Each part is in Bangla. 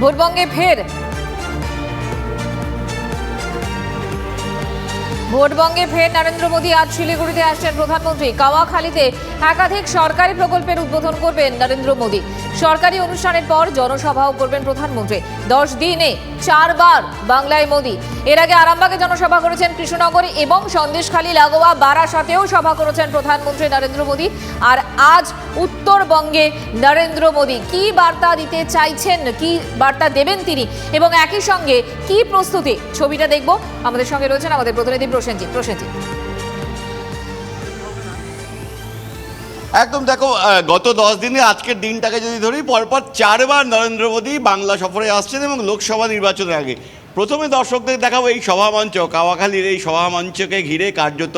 ভোটবঙ্গে ফের। ভোটবঙ্গে ফের নরেন্দ্র মোদী আজ শিলিগুড়িতে আসছেন প্রধানমন্ত্রী। কাওয়াখালীতে একাধিক সরকারি প্রকল্পের উদ্বোধন করবেন নরেন্দ্র মোদী। সরকারি অনুষ্ঠানের পর জনসভাও করবেন প্রধানমন্ত্রী। দশ দিনে চারবার বাংলায় মোদী। এর আগে আরামবাগে জনসভা করেছেন কৃষ্ণনগরে এবং সন্দেশখালী, লাগোয়া, বারাসাতেও সভা করেছেন প্রধানমন্ত্রী নরেন্দ্র মোদী। আর আজ উত্তরবঙ্গে নরেন্দ্র মোদী। কি বার্তা দিতে চাইছেন? কি বার্তা দেবেন তিনি? এবং একই সঙ্গে কি প্রস্তুতি? ছবিটা দেখব। আমাদের সঙ্গে রয়েছেন আমাদের প্রতিনিধি প্রসেনজিৎ। প্রসেনজিৎ। একদম দেখো গত দশ দিনে আজকের দিনটাকে যদি ধরি, পরপর চারবার নরেন্দ্র মোদী বাংলা সফরে আসছেন এবং লোকসভা নির্বাচনের আগে। প্রথমে দর্শকদের দেখাবো এই সভামঞ্চ, কাওয়াখালীর এই সভামঞ্চকে ঘিরে কার্যত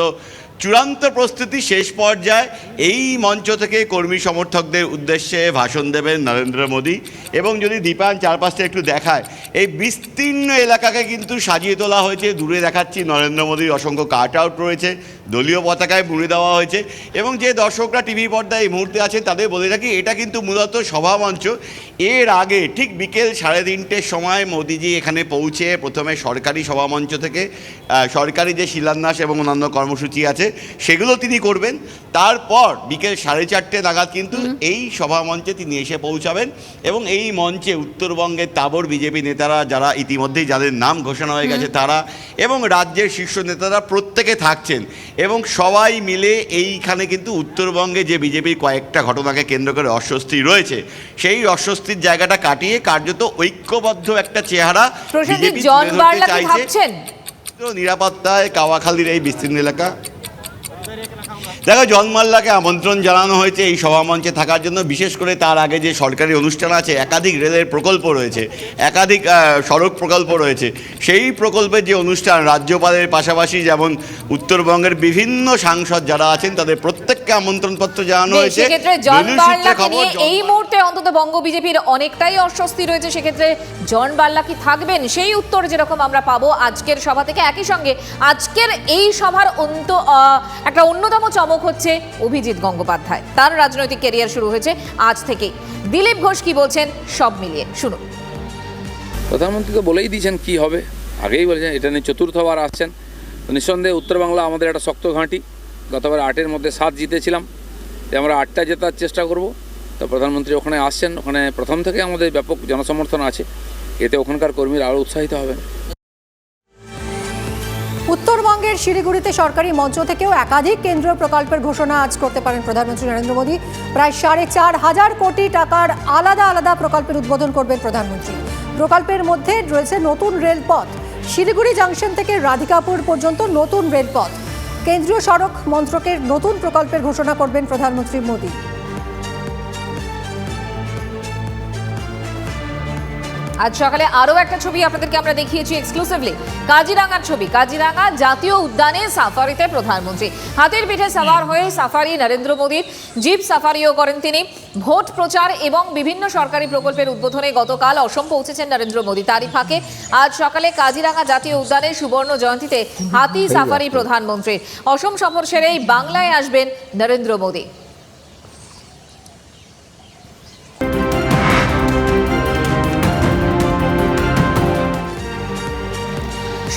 চূড়ান্ত প্রস্তুতি শেষ পর্যায়ে এই মঞ্চ থেকে কর্মী সমর্থকদের উদ্দেশ্যে ভাষণ দেবেন নরেন্দ্র মোদী। এবং যদি দীপায়ন চারপাশটা একটু দেখায়, এই বিস্তীর্ণ এলাকাকে কিন্তু সাজিয়ে তোলা হয়েছে। দূরে দেখাচ্ছি নরেন্দ্র মোদীর অসংখ্য কাট আউট রয়েছে, দলীয় পতাকায় মুড়ে দেওয়া হয়েছে। এবং যে দর্শকরা টিভি পর্দায় এই মুহূর্তে আছেন, তাদের বলে রাখি, এটা কিন্তু মূলত সভামঞ্চ এর আগে ঠিক বিকেল সাড়ে তিনটের সময় মোদিজি এখানে পৌঁছে প্রথমে সরকারি সভামঞ্চ থেকে সরকারি যে শিলান্যাস এবং অন্যান্য কর্মসূচি আছে সেগুলো তিনি করবেন। তারপর বিকেল সাড়ে চারটে নাগাদ কিন্তু এই সভা মঞ্চে তিনি এসে পৌঁছাবেন এবং এই মঞ্চে উত্তরবঙ্গের তাবর বিজেপি নেতারা যারা ইতিমধ্যেই যাদের নাম ঘোষণা হয়ে গেছে তারা এবং রাজ্যের শীর্ষ নেতারা প্রত্যেকে থাকছেন এবং সবাই মিলে এইখানে কিন্তু উত্তরবঙ্গে যে বিজেপির কয়েকটা ঘটনাকে কেন্দ্র করে অস্বস্তি রয়েছে সেই অস্বস্তির জায়গাটা কাটিয়ে কার্যত ঐক্যবদ্ধ একটা চেহারা বিজেপি চাইছে। তো নিরাপত্তায় কাওয়াখালীর এই বিস্তীর্ণ এলাকা। দেখো জন্মাল্লাকে আমন্ত্রণ জানানো হয়েছে এই সভামঞ্চে থাকার জন্য। বিশেষ করে তার আগে যে সরকারি অনুষ্ঠান আছে, একাধিক রেলের প্রকল্প রয়েছে, একাধিক সড়ক প্রকল্প রয়েছে। সেই প্রকল্পের যে অনুষ্ঠান, রাজ্যপালের পাশাপাশি যেমন উত্তরবঙ্গের বিভিন্ন সাংসদ যারা আছেন, তাদের প্রত্যেককে আমন্ত্রণপত্র জানানো হয়েছে। সেক্ষেত্রে জন বার্লাকে নিয়ে এই মুহূর্তে অন্তত বঙ্গ বিজেপির অনেকটাই অস্বস্তি রয়েছে। সেক্ষেত্রে জন বার্লা কি থাকবেন? সেই উত্তর যেরকম আমরা পাবো আজকের সভা থেকে। একই সঙ্গে আজকের এই সভার অন্ত একটা অন্যতম চমক হচ্ছে অভিজিৎ গঙ্গোপাধ্যায়। তার রাজনৈতিক ক্যারিয়ার শুরু হয়েছে আজ থেকেই। দিলীপ ঘোষ কি বলছেন? সব মিলিয়ে শুনুন। প্রধানমন্ত্রী তো বলেই দিয়েছেন কি হবে। আগেই বলেছেন এটা নিয়ে চতুর্থবার আসছেন। নিঃসন্দেহে উত্তর বাংলা আমাদের একটা শক্ত ঘাঁটি। গতবার আটের মধ্যে সাত জিতেছিলাম, যে আমরা আটটা জেতার চেষ্টা করব। তো প্রধানমন্ত্রী ওখানে আসছেন, ওখানে প্রথম থেকে আমাদের ব্যাপক জনসমর্থন আছে। এতে ওখানকার কর্মীরা আরও উৎসাহিত হবেন। উত্তরবঙ্গের শিলিগুড়িতে সরকারি মঞ্চ থেকেও একাধিক কেন্দ্রীয় প্রকল্পের ঘোষণা আজ করতে পারেন প্রধানমন্ত্রী নরেন্দ্র মোদী। প্রায় সাড়ে চার হাজার কোটি টাকার আলাদা আলাদা প্রকল্পের উদ্বোধন করবেন প্রধানমন্ত্রী। প্রকল্পের মধ্যে রয়েছে নতুন রেলপথ। শিলিগুড়ি জাংশন থেকে রাধিকাপুর পর্যন্ত নতুন রেলপথ। কেন্দ্রীয় সড়ক মন্ত্রকের নতুন প্রকল্পের ঘোষণা করবেন প্রধানমন্ত্রী মোদী। আজ সকালে আরও একটা ছবি আপনাদেরকে আমরা দেখিয়েছি এক্সক্লুসিভলি কাজিরাঙ্গার ছবি। কাজিরাঙ্গা জাতীয় উদ্যানে সাফারিতে প্রধানমন্ত্রী। হাতের পিঠে সাফার হয়ে সাফারি নরেন্দ্র মোদীর। জিপ সাফারিও করেন তিনি। ভোট প্রচার এবং বিভিন্ন সরকারি প্রকল্পের উদ্বোধনে গতকাল অসম পৌঁছেছেন নরেন্দ্র মোদী। তারই ফাঁকে আজ সকালে কাজিরাঙ্গা জাতীয় উদ্যানে সুবর্ণ জয়ন্তীতে হাতি সাফারি প্রধানমন্ত্রী অসম সফর সেরেই বাংলায় আসবেন নরেন্দ্র মোদী।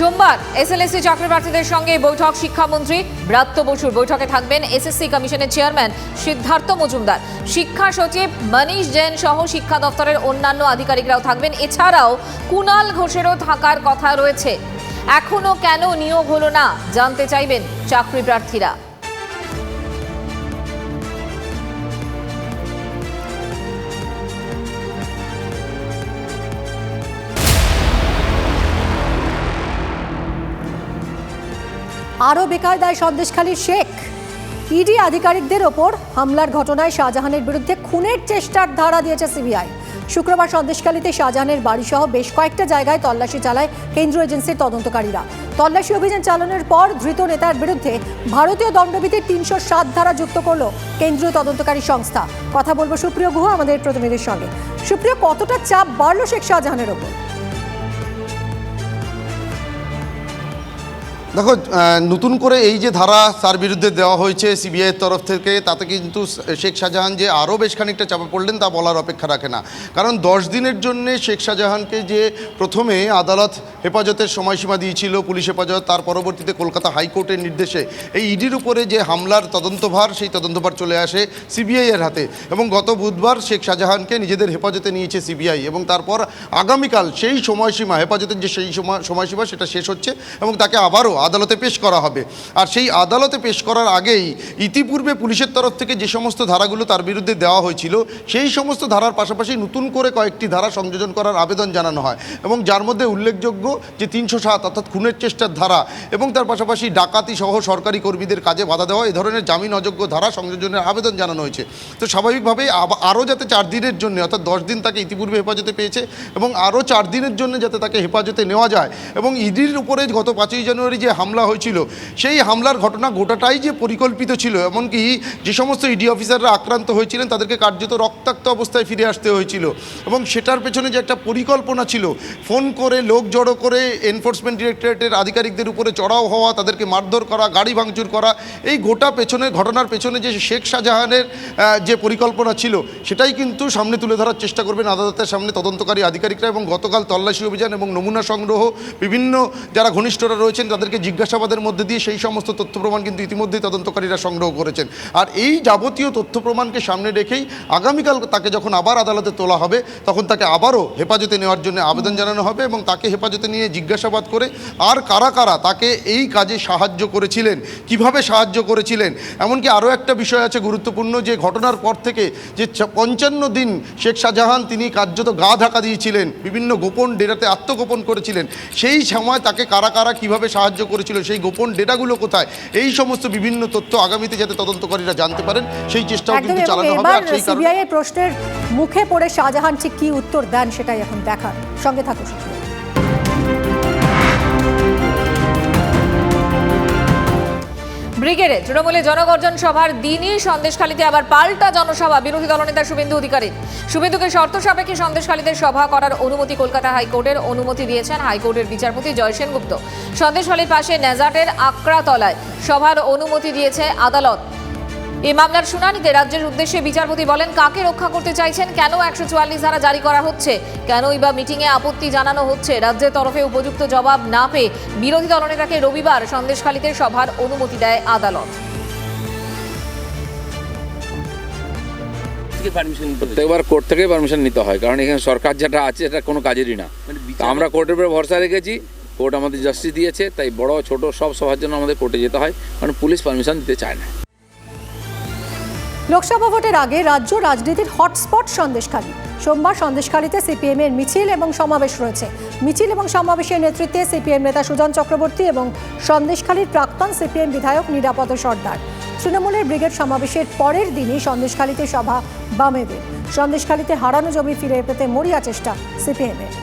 সোমবার এসএলএসসি চাকরিপ্রার্থীদের সঙ্গে বৈঠক শিক্ষামন্ত্রী ব্রাত্য বসুর। বৈঠকে থাকবেন এসএসসি কমিশনের চেয়ারম্যান সিদ্ধার্থ মজুমদার। শিক্ষা সচিব মনীষ জৈন সহ শিক্ষা দপ্তরের অন্যান্য আধিকারিকরাও থাকবেন। এছাড়াও কুনাল ঘোষেরও থাকার কথা রয়েছে। এখনও কেন নিয়োগ হলো না জানতে চাইবেন চাকরি আরও বেকার বেকায়দায় সন্দেশখালীর শেখ। ইডি আধিকারিকদের ওপর হামলার ঘটনায় শাহজাহানের বিরুদ্ধে খুনের চেষ্টার ধারা দিয়েছে সিবিআই। শুক্রবার সন্দেশখালীতে শাহজাহানের বাড়িসহ বেশ কয়েকটা জায়গায় তল্লাশি চালায় কেন্দ্রীয় এজেন্সির তদন্তকারীরা। তল্লাশি অভিযান চালানোর পর ধৃত নেতার বিরুদ্ধে ভারতীয় দণ্ডবিধির তিনশো সাত ধারা যুক্ত করল কেন্দ্রীয় তদন্তকারী সংস্থা। কথা বলব সুপ্রিয় গুহ আমাদের প্রতিনিধির সঙ্গে। সুপ্রিয়, কতটা চাপ বাড়লো শেখ শাহজাহানের ওপর? দেখো নতুন করে এই যে ধারা তার বিরুদ্ধে দেওয়া হয়েছে সিবিআইয়ের তরফ থেকে, তাতে কিন্তু শেখ শাহজাহান যে আরও বেশ খানিকটা চাপে পড়লেন তা বলার অপেক্ষা রাখে না। কারণ দশ দিনের জন্য শেখ শাহজাহানকে যে প্রথমে আদালত হেফাজতের সময়সীমা দিয়েছিল, পুলিশ হেফাজত, তার পরবর্তীতে কলকাতা হাইকোর্টের নির্দেশে এই ইডির উপরে যে হামলার তদন্তভার, সেই তদন্তভার চলে আসে সিবিআইয়ের হাতে। এবং গত বুধবার শেখ শাহজাহানকে নিজেদের হেফাজতে নিয়েছে সিবিআই এবং তারপর আগামীকাল সেই সময়সীমা, হেফাজতের যে সেই সময়, সময়সীমা, সেটা শেষ হচ্ছে এবং তাকে আবারও আদালতে পেশ করা হবে। আর সেই আদালতে পেশ করার আগেই ইতিপূর্বে পুলিশের তরফ থেকে যে সমস্ত ধারাগুলো তার বিরুদ্ধে দেওয়া হয়েছিল, সেই সমস্ত ধারার পাশাপাশি নতুন করে কয়েকটি ধারা সংযোজন করার আবেদন জানানো হয় এবং যার মধ্যে উল্লেখযোগ্য যে তিনশো সাত অর্থাৎ খুনের চেষ্টার ধারা এবং তার পাশাপাশি ডাকাতি সহ সরকারি কর্মীদের কাজে বাধা দেওয়া এই ধরনের জামিন অযোগ্য ধারা সংযোজনের আবেদন জানানো হয়েছে। তো স্বাভাবিকভাবেই আরও যাতে চার দিনের জন্য অর্থাৎ দশ দিন তাকে ইতিপূর্বে হেফাজতে পেয়েছে এবং আরও চার দিনের জন্য যাতে তাকে হেফাজতে নেওয়া যায় এবং ইডির উপরে গত পাঁচই জানুয়ারি যে হামলা হয়েছিল। সেই হামলার ঘটনা গোটাটাই যে পরিকল্পিত ছিল, এমনকি যে সমস্ত ইডি অফিসাররা আক্রান্ত হয়েছিলেন, তাদেরকে কার্যত রক্তাক্ত অবস্থায় ফিরে আসতে হয়েছিল। এবং সেটার পেছনে যে একটা পরিকল্পনা ছিল, ফোন করে, লোক জড়ো করে এনফোর্সমেন্ট ডিরেক্টরেটের আধিকারিকদের উপরে চড়াও হওয়া, তাদেরকে মারধর করা, গাড়ি ভাঙচুর করা, এই গোটা পেছনের, ঘটনার পেছনে যে শেখ শাহজাহানের যে পরিকল্পনা ছিল, সেটাই কিন্তু সামনে তুলে ধরার চেষ্টা করবেন আদালতের সামনে তদন্তকারী আধিকারিকরা এবং গতকাল তল্লাশি অভিযান এবং নমুনা সংগ্রহ, বিভিন্ন যারা ঘনিষ্ঠরা রয়েছেন, তাদেরকে জিজ্ঞাসাবাদের মধ্যে দিয়ে সেই সমস্ত তথ্য প্রমাণ কিন্তু ইতিমধ্যেই তদন্তকারীরা সংগ্রহ করেছেন। আর এই যাবতীয় তথ্য প্রমাণকে সামনে রেখেই আগামীকাল তাকে যখন আবার আদালতে তোলা হবে, তখন তাকে আবারও হেফাজতে নেওয়ার জন্য আবেদন জানানো হবে এবং তাকে হেফাজতে নিয়ে জিজ্ঞাসাবাদ করে আর কারা কারা তাকে এই কাজে সাহায্য করেছিলেন, কীভাবে সাহায্য করেছিলেন? এমনকি আরও একটা বিষয় আছে গুরুত্বপূর্ণ যে ঘটনার পর থেকে যে পঞ্চান্ন দিন শেখ শাহজাহান তিনি কার্যত গা ঢাকা দিয়েছিলেন, বিভিন্ন গোপন ডেরাতে আত্মগোপন করেছিলেন। সেই সময় তাকে কারা কারা কীভাবে সাহায্য করেছিল সেই গোপন ডেটাগুলো কোথায় এই সমস্ত বিভিন্ন তথ্য আগামীতে যাতে তদন্তকারীরা জানতে পারেন সেই চেষ্টাও কিন্তু চালানো হবে আর সেই কারণে প্রশ্নের মুখে পড়ে শাহজাহান ঠিক কি উত্তর দেন সেটাই এখন দেখার সঙ্গে থাকো। ব্রিগেডে তৃণমূলে জনগর্জন সভার দিনই সন্দেশখালীতে আবার পাল্টা জনসভা। বিরোধী দলনেতা শুভেন্দু অধিকারী। শুভেন্দুকে শর্ত সাপেক্ষে সন্দেশখালীতে সভা করার অনুমতি কলকাতা হাইকোর্টের অনুমতি দিয়েছেন হাইকোর্টের বিচারপতি জয় সেনগুপ্ত সন্দেশখালীর পাশে নেজাটের আকড়াতলায় সভার অনুমতি দিয়েছে আদালত। এই মামলার শুনানিতে রাজ্যের উদ্দেশ্যে বিচারপতি বলেন কাকে রক্ষা করতে চাইছেন কেন একশো চুয়াল্লিশ ধারা জারি করা হচ্ছে কেনই বা মিটিংয়ে আপত্তি জানানো হচ্ছে রাজ্যের তরফে উপযুক্ত জবাব না পেয়ে বিরোধী দলনেতাকে রবিবার সন্দেশখালীতে সভার অনুমতি দেয় আদালত। প্রত্যেকবার কোর্ট থেকে পারমিশন নিতে হয় কারণ এখানে সরকার যেটা আছে এটা কোনো কাজেরই না। আমরা কোর্টের উপরে ভরসা রেখেছি কোর্ট আমাদের জাস্টিস দিয়েছে তাই বড় ছোট সব সবার জন্য আমাদের কোর্টে যেতে হয় কারণ পুলিশ পারমিশন দিতে চায় না। লোকসভা ভোটের আগে রাজ্য রাজনীতির হটস্পট সন্দেশখালী। সোমবার সন্দেশখালীতে সিপিএম এর মিছিল এবং সমাবেশ রয়েছে। মিছিল এবং সমাবেশের নেতৃত্বে সিপিএম নেতা সুজন চক্রবর্তী এবং সন্দেশখালীর প্রাক্তন সিপিএম বিধায়ক নিরাপদ সর্দার। তৃণমূলের ব্রিগেড সমাবেশের পরের দিনই সন্দেশখালীতে সভা বামেদের। সন্দেশখালীতে হারানো জমি ফিরে পেতে মরিয়া চেষ্টা সিপিএমের।